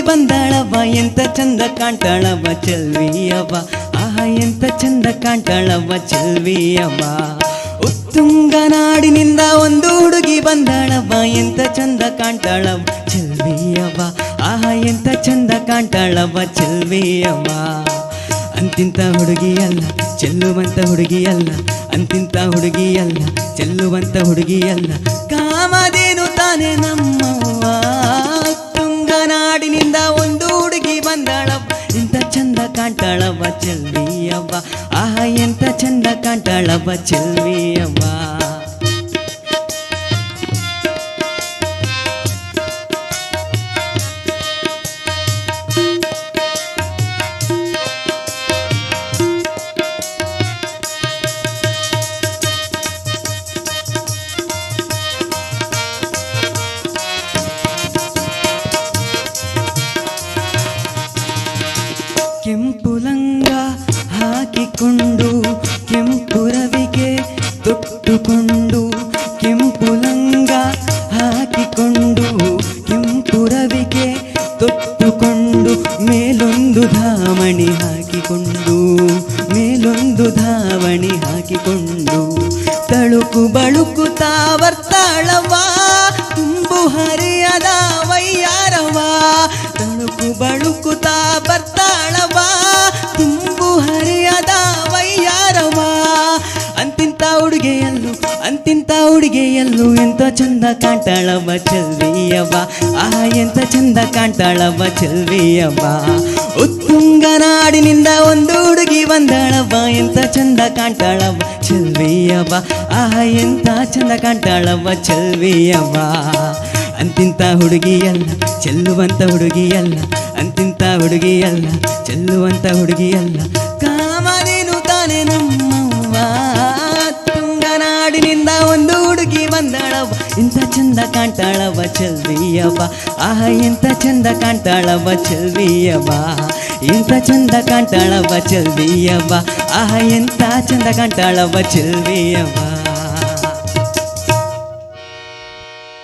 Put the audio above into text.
ಬಂದಾಳವ್ವ. ಎಂತ ಚಂದ ಕಾಣ್ತಾಳವ್ವ ಚೆಲ್ವಿಯವ್ವ. ಆಹಾ, ಎಂತ ಚಂದ ಕಾಣ್ತಾಳವ್ವ ಚೆಲ್ವಿಯವ್ವ. ಉತ್ತುಂಗ ನಾಡಿನಿಂದ ಒಂದು ಹುಡುಗಿ ಬಂದಾಳವ್ವ. ಎಂತ ಚಂದ ಕಾಣ್ತಾಳವ್ವ ಚೆಲ್ವಿಯವ್ವ. ಆಹಾ, ಎಂತ ಚಂದ ಕಾಣ್ತಾಳವ್ವ ಚೆಲ್ವಿಯವ್ವ. ಅಂತಿಂತ ಹುಡುಗಿಯಲ್ಲ, ಚೆಲ್ಲುವಂತ ಹುಡುಗಿ ಹುಡುಗಿಯಲ್ಲ. ಅಂತಿಂತ ಹುಡುಗಿಯಲ್ಲ, ಚೆಲ್ಲುವಂತ ಹುಡುಗಿಯಲ್ಲ. ಕಾಮದೇನು ತಾನೇ ನಮ್ಮವ್ವ? ತುಂಗನಾಡಿನಿಂದ ಒಂದು ಹುಡುಗಿ ಬಂದಾಳವ್ವ. ಎಂತ ಚಂದ ಕಾಣ್ತಾಳವ್ವ ಚೆಲ್ವಿಯವ್ವ. ಆಹಾ, ಎಂತ ಚಂದ ಕಾಣ್ತಾಳವ್ವ ಚೆಲ್ವಿಯವ್ವ. ಹಾಕಿಕೊಂಡು ಕೆಂಪು ರವಿಗೆ ತೊಟ್ಟುಕೊಂಡು ಕೆಂಪು ಲಂಗ ಹಾಕಿಕೊಂಡು ಕೆಂಪು ರವಿಗೆ ತೊಟ್ಟುಕೊಂಡು ಮೇಲೊಂದು ಧಾವಣಿ ಹಾಕಿಕೊಂಡು ಮೇಲೊಂದು ಧಾವಣಿ ಹಾಕಿಕೊಂಡು ತಳುಕು ಬಳುಕುತ್ತಾ ಬರ್ತಾಳವ್ವ ತುಂಬು ಹರಿಯದ ವಯ್ಯಾರವ್ವ ತಳುಕು ಬಳುಕುತ್ತಾ ಬರ್ತಾಳವ್ವ ಅಂತಿಂತ ಹುಡುಗೆಯಲ್ಲು ಎಂತ ಚಂದ ಕಾಣ್ತಾಳವ ಚೆಲ್ವಿಯವ್ವ. ಆ ಎಂತ ಚಂದ ಕಾಣ್ತಾಳವ್ವ ಚೆಲ್ವಿಯವ್ವ. ಉತ್ತುಂಗ ನಾಡಿನಿಂದ ಒಂದು ಹುಡುಗಿ ಬಂದಾಳವ್ವ ಎಂತ ಚಂದ ಕಾಣ್ತಾಳವ್ವ ಚೆಲ್ವಿಯವ್ವ. ಆ ಎಂತ ಚಂದ ಕಾಣ್ತಾಳವ್ವ ಚೆಲ್ವಿಯವ್ವ. ಅಂತಿಂತ ಹುಡುಗಿಯಲ್ಲ, ಚೆಲ್ಲುವಂತ ಹುಡುಗಿಯಲ್ಲ. ಅಂತಿಂತ ಹುಡುಗಿಯಲ್ಲ, ಚೆಲ್ಲುವಂತ ಹುಡುಗಿಯಲ್ಲ. ಕಾಮನೇನು ತಾನೇ ನಮ್ಮವ್ವ ಇಂಥ ಚಂದ ಕಾಣ್ತಾಳವ್ವ ಚೆಲ್ವಿಯವ್ವ ಆಹ ಎಂತ ಚಂದ ಕಾಣ್ತಾಳವ್ವ ಚೆಲ್ವಿಯವ್ವ ಎಂತ ಚಂದ ಕಾಣ್ತಾಳವ್ವ ಚೆಲ್ವಿಯವ್ವ ಆಹ ಎಂತ ಚಂದ ಕಾಣ್ತಾಳವ್ವ ಚೆಲ್ವಿಯವ್ವ